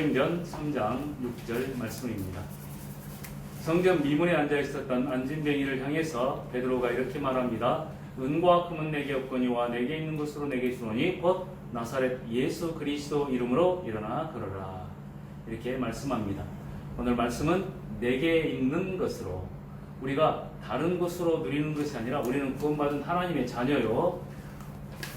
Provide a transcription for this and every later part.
사도행전 3장 6절 말씀입니다. 성전 미문에 앉아 있었던 안진뱅이를 향해서 베드로가 이렇게 말합니다. 은과 금은 내게 없거니와 내게 있는 것으로 내게 주노니 곧 나사렛 예수 그리스도 이름으로 일어나 걸어라. 이렇게 말씀합니다. 오늘 말씀은 내게 있는 것으로 우리가 다른 것으로 누리는 것이 아니라 우리는 구원받은 하나님의 자녀요.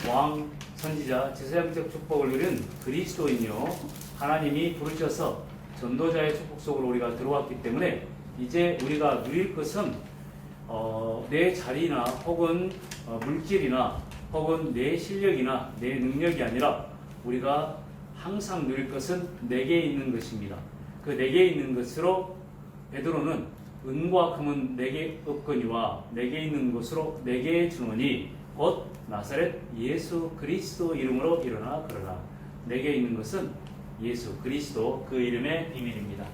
왕, 선지자, 제사장적 축복을 누린 그리스도인이요. 하나님이 부르셔서 전도자의 축복 속으로 우리가 들어왔기 때문에 이제 우리가 누릴 것은 어, 내 자리나 혹은 어, 물질이나 혹은 내 실력이나 내 능력이 아니라 우리가 항상 누릴 것은 내게 있는 것입니다. 그 내게 있는 것으로 베드로는 은과 금은 내게 없거니와 내게 있는 것으로 내게 주노니 곧 나사렛 예수 그리스도 이름으로 일어나 걸어라. 내게 있는 것은 예수 그리스도 그 이름의 비밀입니다.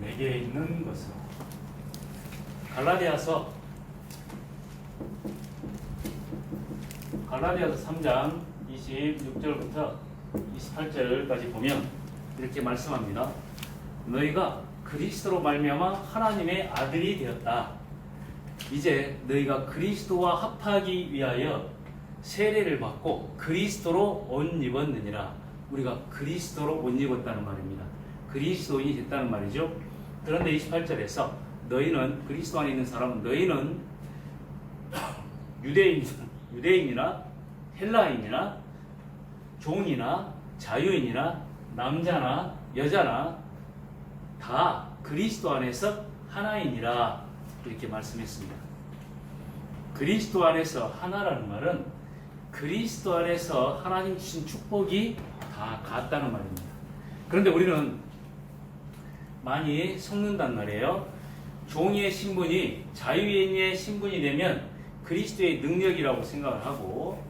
내게 있는 것으로 갈라디아서 갈라디아서 3장 26절부터 28절까지 보면 이렇게 말씀합니다. 너희가 그리스도로 말미암아 하나님의 아들이 되었다. 이제 너희가 그리스도와 합하기 위하여 세례를 받고 그리스도로 옷 입었느니라. 우리가 그리스도로 옷 입었다는 말입니다. 그리스도인이 됐다는 말이죠. 그런데 28절에서 너희는 그리스도 안에 있는 사람 너희는 유대인 유대인이나 헬라인이나 종이나 자유인이나 남자나 여자나 다 그리스도 안에서 하나이니라 이렇게 말씀했습니다. 그리스도 안에서 하나라는 말은 그리스도 안에서 하나님 주신 축복이 다 같다는 말입니다. 그런데 우리는 많이 속는단 말이에요. 종이의 신분이 자유인의 신분이 되면 그리스도의 능력이라고 생각을 하고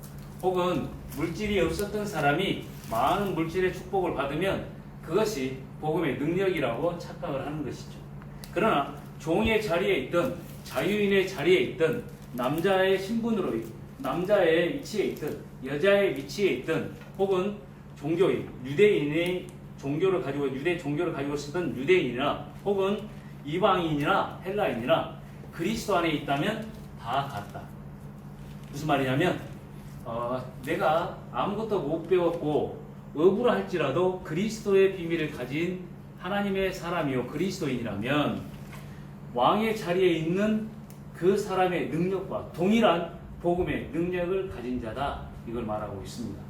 혹은 물질이 없었던 사람이 많은 물질의 축복을 받으면 그것이 복음의 능력이라고 착각을 하는 것이죠. 그러나 종의 자리에 있던 자유인의 자리에 있던 남자의 신분으로 남자의 위치에 있던 여자의 위치에 있던 혹은 종교인 유대인의 종교를 가지고 유대 종교를 가지고 있었던 유대인이나 혹은 이방인이나 헬라인이나 그리스도 안에 있다면 다 같다. 무슨 말이냐면 어, 내가 아무것도 못 배웠고 억울할지라도 그리스도의 비밀을 가진 하나님의 사람이요 그리스도인이라면 왕의 자리에 있는 그 사람의 능력과 동일한 복음의 능력을 가진 자다 이걸 말하고 있습니다.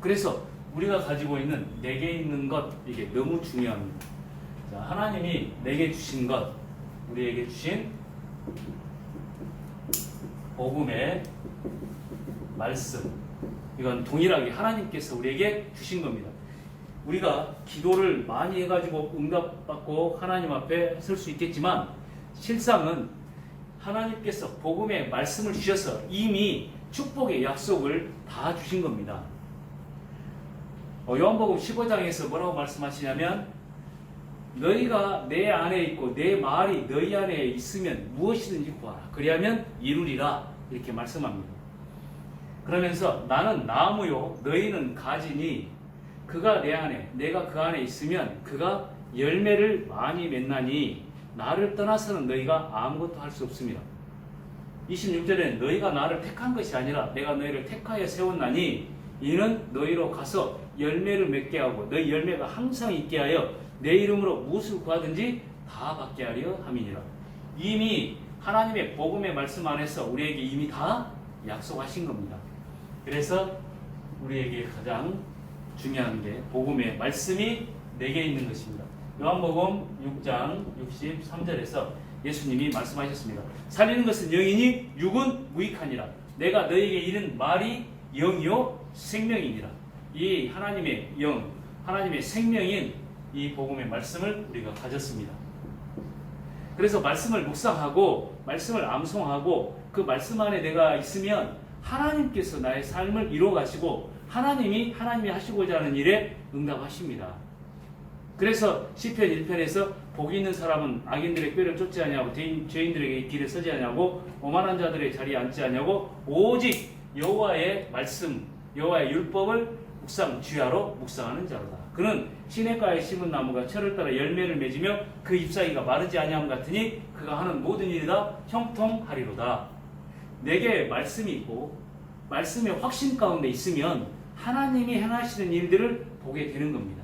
그래서 우리가 가지고 있는 내게 있는 것 이게 너무 중요합니다. 자, 하나님이 내게 주신 것 우리에게 주신 복음의 말씀 이건 동일하게 하나님께서 우리에게 주신 겁니다. 우리가 기도를 많이 해가지고 응답받고 하나님 앞에 설 수 있겠지만 실상은 하나님께서 복음의 말씀을 주셔서 이미 축복의 약속을 다 주신 겁니다. 어, 요한복음 15장에서 뭐라고 말씀하시냐면 너희가 내 안에 있고 내 말이 너희 안에 있으면 무엇이든지 구하라. 그리하면 이루리라. 이렇게 말씀합니다. 그러면서 나는 나무요 너희는 가지니 그가 내 안에 내가 그 안에 있으면 그가 열매를 많이 맺나니 나를 떠나서는 너희가 아무것도 할 수 없습니다. 26절에 너희가 나를 택한 것이 아니라 내가 너희를 택하여 세웠나니 이는 너희로 가서 열매를 맺게 하고 너희 열매가 항상 있게 하여 내 이름으로 무엇을 구하든지 다 받게 하려 함이니라. 이미 하나님의 복음의 말씀 안에서 우리에게 이미 다 약속하신 겁니다. 그래서 우리에게 가장 중요한 게 복음의 말씀이 내게 있는 것입니다. 요한복음 6장 63절에서 예수님이 말씀하셨습니다. 살리는 것은 영이니 육은 무익하니라. 내가 너에게 이른 말이 영이요 생명이니라. 이 하나님의 영, 하나님의 생명인 이 복음의 말씀을 우리가 가졌습니다. 그래서 말씀을 묵상하고 말씀을 암송하고 그 말씀 안에 내가 있으면 하나님께서 나의 삶을 이루어 가시고 하나님이 하나님이 하시고자 하는 일에 응답하십니다. 그래서 시편 1편에서 복이 있는 사람은 악인들의 꾀를 쫓지 아니하고 죄인, 죄인들에게 길을 서지 아니하고 오만한 자들의 자리에 앉지 아니하고 오직 여호와의 말씀 여호와의 율법을 묵상 주야로 묵상하는 자로다. 그는 시냇가에 심은 나무가 철을 따라 열매를 맺으며 그 잎사귀가 마르지 아니함 같으니 그가 하는 모든 일이 다 형통하리로다. 내게 말씀이 있고 말씀의 확신 가운데 있으면 하나님이 행하시는 일들을 보게 되는 겁니다.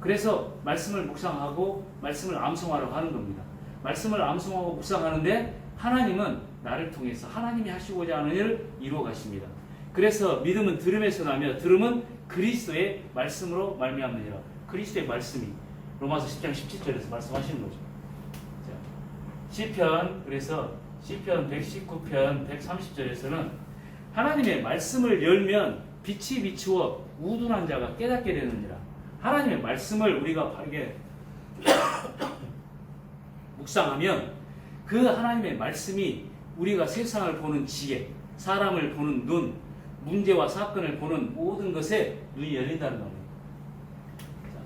그래서 말씀을 묵상하고 말씀을 암송하라고 하는 겁니다. 말씀을 암송하고 묵상하는데 하나님은 나를 통해서 하나님이 하시고자 하는 일을 이루어 가십니다. 그래서 믿음은 들음에서 나며 들음은 그리스도의 말씀으로 말미암느니라. 그리스도의 말씀이 로마서 10장 17절에서 말씀하시는 거죠. 자, 시편 그래서 시편 119편 130절에서는 하나님의 말씀을 열면 빛이 비추어 우둔한 자가 깨닫게 되느니라. 하나님의 말씀을 우리가 바르게 묵상하면 그 하나님의 말씀이 우리가 세상을 보는 지혜, 사람을 보는 눈, 문제와 사건을 보는 모든 것에 눈이 열린다는 겁니다. 자,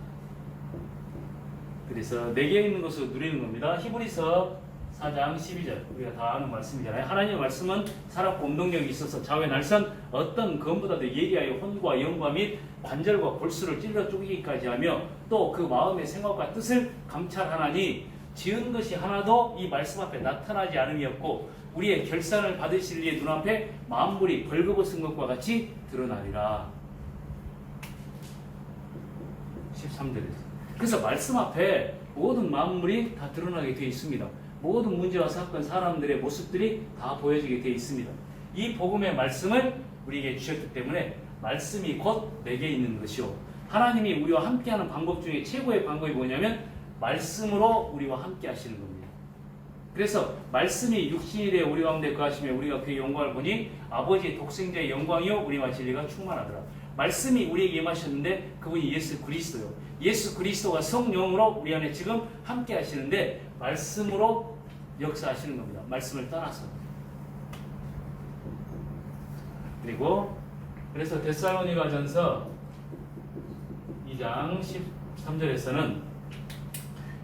그래서 내게 있는 것을 누리는 겁니다. 히브리서 4장 12절 우리가 다 아는 말씀이잖아요. 하나님의 말씀은 살았고 운동력이 있어서 좌우 날선 어떤 검보다도 예리하여 혼과 영과 및 관절과 골수를 찔러 쪼개기까지 하며 또 그 마음의 생각과 뜻을 감찰하나니 지은 것이 하나도 이 말씀 앞에 나타나지 않음이었고 우리의 결산을 받으실 이의 눈앞에 만물이 벌거벗은 것과 같이 드러나리라. 13절에서. 그래서 말씀 앞에 모든 만물이 다 드러나게 되어 있습니다. 모든 문제와 사건, 사람들의 모습들이 다 보여지게 되어 있습니다. 이 복음의 말씀을 우리에게 주셨기 때문에 말씀이 곧 내게 있는 것이요. 하나님이 우리와 함께하는 방법 중에 최고의 방법이 뭐냐면 말씀으로 우리와 함께 하시는 겁니다. 그래서 말씀이 육신이 되어 우리 가운데 거하시며 우리가 그의 영광을 보니 아버지의 독생자의 영광이요 우리와 진리가 충만하더라. 말씀이 우리에게 임하셨는데 그분이 예수 그리스도요. 예수 그리스도가 성령으로 우리 안에 지금 함께 하시는데 말씀으로 역사하시는 겁니다. 말씀을 떠나서. 그리고 그래서 데살로니가 전서 2장 13절에서는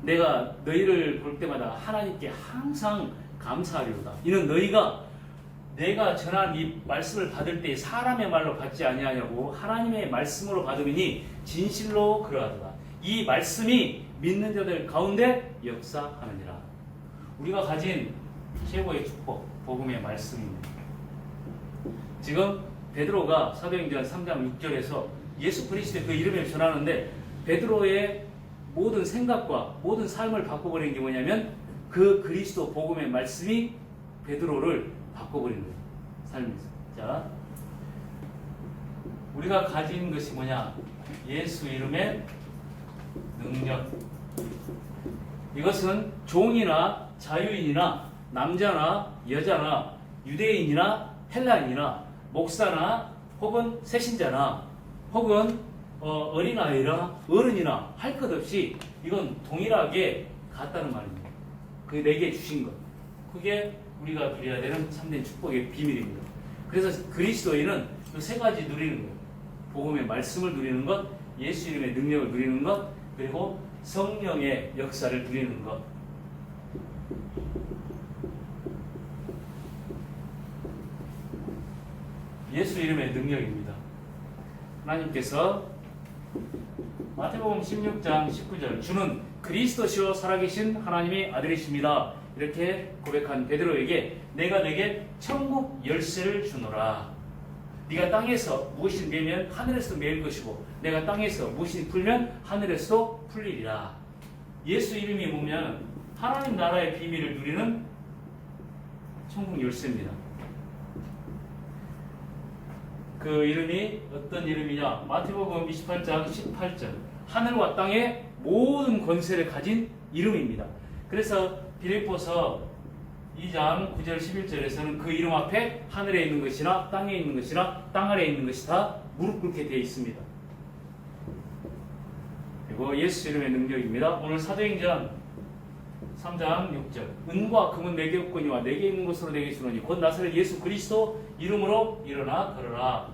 내가 너희를 볼 때마다 하나님께 항상 감사하리로다. 이는 너희가 내가 전한 이 말씀을 받을 때 사람의 말로 받지 아니하냐고 하나님의 말씀으로 받으니 진실로 그러하도다. 이 말씀이 믿는 자들 가운데 역사하느니라. 우리가 가진 최고의 축복, 복음의 말씀입니다. 지금 베드로가 사도행전 3장 6절에서 예수 그리스도의 그 이름을 전하는데 베드로의 모든 생각과 모든 삶을 바꿔버린 게 뭐냐면 그 그리스도 복음의 말씀이 베드로를 거예요. 삶에서. 자, 우리가 가진 것이 뭐냐? 예수 이름의 능력. 이것은 종이나 자유인이나 남자나 여자나 유대인이나 헬라인이나 목사나 혹은 새신자나 혹은 어, 어린아이나 어른이나 할 것 없이 이건 동일하게 같다는 말입니다. 그 내게 주신 것. 그게 우리가 누려야 되는 참된 축복의 비밀입니다. 그래서 그리스도인은 그 세 가지 누리는 거예요. 복음의 말씀을 누리는 것, 예수 이름의 능력을 누리는 것, 그리고 성령의 역사를 누리는 것. 예수 이름의 능력입니다. 하나님께서 마태복음 16장 19절 주는 그리스도시요 살아계신 하나님의 아들이십니다. 이렇게 고백한 베드로에게 내가 내게 천국 열쇠를 주노라. 네가 땅에서 무엇이 매면 하늘에서 매일 것이고 내가 땅에서 무엇이 풀면 하늘에서 풀리리라. 예수 이름이 뭐면 하나님 나라의 비밀을 누리는 천국 열쇠입니다. 그 이름이 어떤 이름이냐? 마태복음 28장 18절. 하늘과 땅의 모든 권세를 가진 이름입니다. 그래서 빌립보서 2장 9절 11절에서는 그 이름 앞에 하늘에 있는 것이나 땅에 있는 것이나 땅 아래에 있는 것이 다 무릎 꿇게 되어 있습니다. 그리고 예수 이름의 능력입니다. 오늘 사도행전 3장 6절 은과 금은 내게 없거니와 내게 있는 것으로 내게 주노니 곧 나사렛 예수 그리스도 이름으로 일어나 걸어라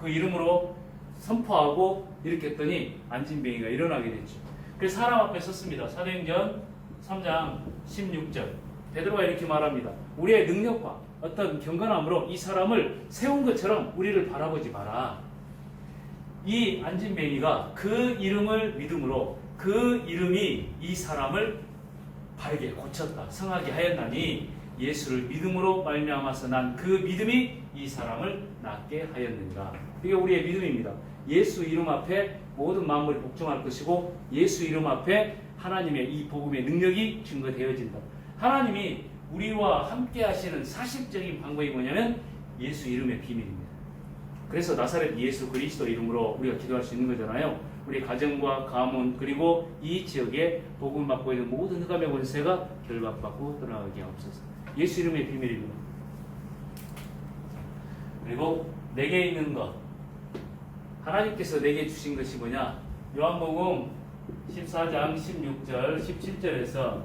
그 이름으로 선포하고 이렇게 했더니 안진뱅이가 일어나게 됐죠. 그래서 사람 앞에 섰습니다. 사도행전 3장 16절. 베드로가 이렇게 말합니다. 우리의 능력과 어떤 경건함으로 이 사람을 세운 것처럼 우리를 바라보지 마라. 이 안진뱅이가 그 이름을 믿음으로 그 이름이 이 사람을 바르게 고쳤다. 성하게 하였나니 예수를 믿음으로 말미암아서 난 그 믿음이 이 사람을 낫게 하였는가. 이게 우리의 믿음입니다. 예수 이름 앞에 모든 만물이 복종할 것이고 예수 이름 앞에 하나님의 이 복음의 능력이 증거되어진다. 하나님이 우리와 함께 하시는 사실적인 방법이 뭐냐면 예수 이름의 비밀입니다. 그래서 나사렛 예수 그리스도 이름으로 우리가 기도할 수 있는 거잖아요. 우리 가정과 가문 그리고 이 지역에 복음 받고 있는 모든 흑암의 권세가 결박받고 떠나가게 하옵소서. 예수 이름의 비밀입니다. 그리고 내게 있는 것 하나님께서 내게 주신 것이 뭐냐? 요한복음 14장 16절 17절에서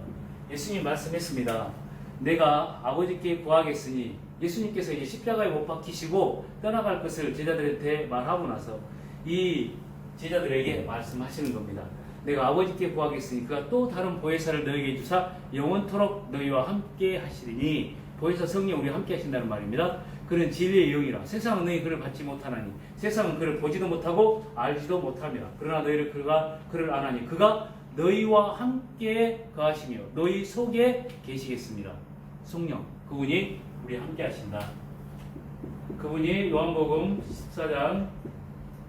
예수님 말씀했습니다. 내가 아버지께 구하겠으니 예수님께서 이제 십자가에 못 박히시고 떠나갈 것을 제자들한테 말하고 나서 이 제자들에게 말씀하시는 겁니다. 내가 아버지께 구하겠으니까 또 다른 보혜사를 너에게 주사 영원토록 너희와 함께 하시리니 보혜사 성령 우리와 함께 하신다는 말입니다. 그는 진리의 영이라 세상은 너희 그를 받지 못하나니 세상은 그를 보지도 못하고 알지도 못하며 그러나 너희를 그가 그를 아나니 그가 너희와 함께 거하시며 너희 속에 계시겠습니다. 성령 그분이 우리 함께 하신다. 그분이 요한복음 14장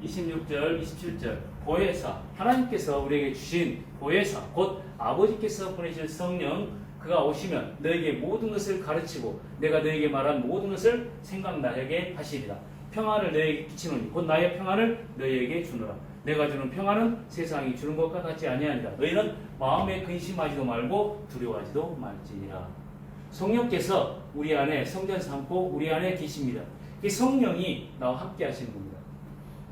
26절, 27절 보혜사 하나님께서 우리에게 주신 보혜사 곧 아버지께서 보내실 성령 그가 오시면 너에게 모든 것을 가르치고 내가 너에게 말한 모든 것을 생각나게 하시리라. 평안을 너에게 끼치노니 곧 나의 평안을 너희에게 주노라. 내가 주는 평안은 세상이 주는 것과 같지 아니하니라. 너희는 마음에 근심하지도 말고 두려워하지도 말지니라. 성령께서 우리 안에 성전 삼고 우리 안에 계십니다. 이 성령이 나와 함께 하시는 겁니다.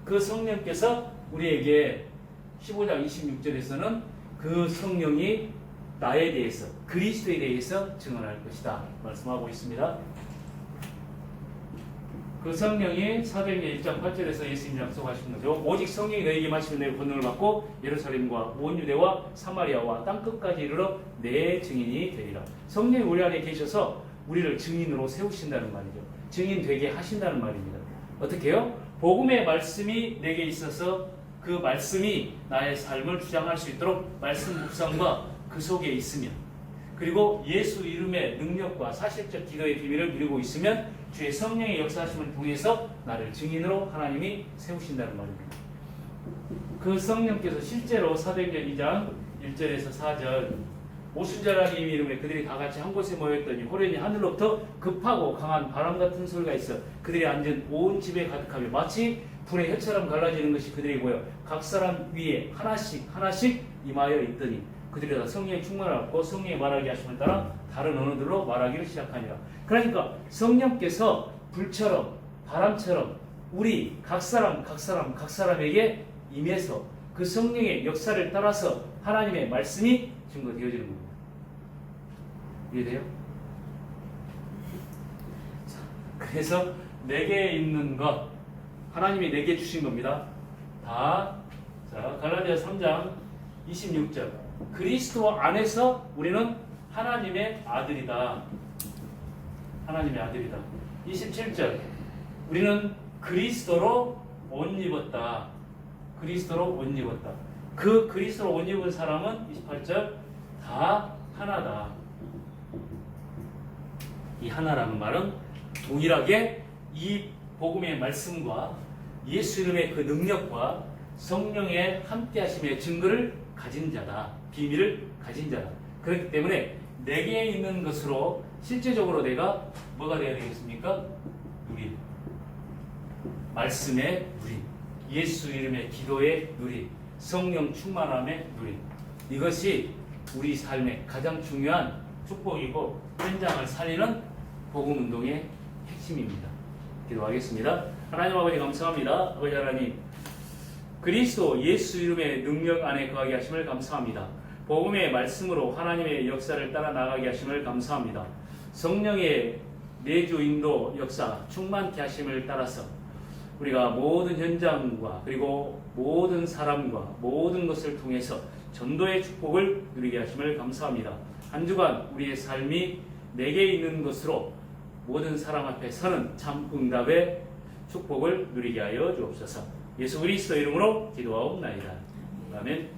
그 성령께서 우리에게 15장 26절에서는 그 성령이 나에 대해서 그리스도에 대해서 증언할 것이다 말씀하고 있습니다. 그 성령이 사도행전 1장 8절에서 예수님이 약속하신 거죠. 오직 성령이 너에게 마시면 내 권능을 받고 예루살렘과 온 유대와 사마리아와 땅 끝까지 이르러 내 증인이 되리라. 성령이 우리 안에 계셔서 우리를 증인으로 세우신다는 말이죠. 증인 되게 하신다는 말입니다. 어떻게요? 복음의 말씀이 내게 있어서 그 말씀이 나의 삶을 주장할 수 있도록 말씀 묵상과 그 속에 있으면 그리고 예수 이름의 능력과 사실적 기도의 비밀을 누리고 있으면 주의 성령의 역사하심을 통해서 나를 증인으로 하나님이 세우신다는 말입니다. 그 성령께서 실제로 사도행전 2장 1절에서 4절 오순절하님 이름에 그들이 다 같이 한 곳에 모였더니 호련히 하늘로부터 급하고 강한 바람 같은 소리가 있어 그들이 앉은 온 집에 가득하며 마치 불의 혀처럼 갈라지는 것이 그들이 보여 각 사람 위에 하나씩 하나씩 임하여 있더니 그들이 다 성령의 충만을 받고 성령의 말하게 하심을 따라 다른 언어들로 말하기를 시작하니라. 그러니까 성령께서 불처럼 바람처럼 우리 각 사람 각 사람 각 사람에게 임해서 그 성령의 역사를 따라서 하나님의 말씀이 증거되어지는 겁니다. 이해돼요? 자, 그래서 내게 있는 것 하나님이 내게 주신 겁니다. 다 자, 갈라디아 3장 26절. 그리스도 안에서 우리는 하나님의 아들이다. 하나님의 아들이다. 27절. 우리는 그리스도로 옷 입었다. 그리스도로 옷 입었다. 그 그리스도로 옷 입은 사람은 28절 다 하나다. 이 하나라는 말은 동일하게 이 복음의 말씀과 예수 이름의 그 능력과 성령의 함께하심의 증거를 가진 자다. 비밀을 가진 자다. 그렇기 때문에 내게 있는 것으로 실제적으로 내가 뭐가 되어야 되겠습니까? 누림. 말씀의 누림. 예수 이름의 기도의 누림. 성령 충만함의 누림. 이것이 우리 삶의 가장 중요한 축복이고 현장을 살리는 복음 운동의 핵심입니다. 기도하겠습니다. 하나님 아버지 감사합니다. 아버지 하나님 그리스도 예수 이름의 능력 안에 거하게 하심을 감사합니다. 복음의 말씀으로 하나님의 역사를 따라 나가게 하심을 감사합니다. 성령의 내주 인도 역사 충만케 하심을 따라서 우리가 모든 현장과 그리고 모든 사람과 모든 것을 통해서 전도의 축복을 누리게 하심을 감사합니다. 한 주간 우리의 삶이 내게 있는 것으로 모든 사람 앞에 서는 참 응답의 축복을 누리게 하여 주옵소서. 예수 그리스도 이름으로 기도하옵나이다. 아멘.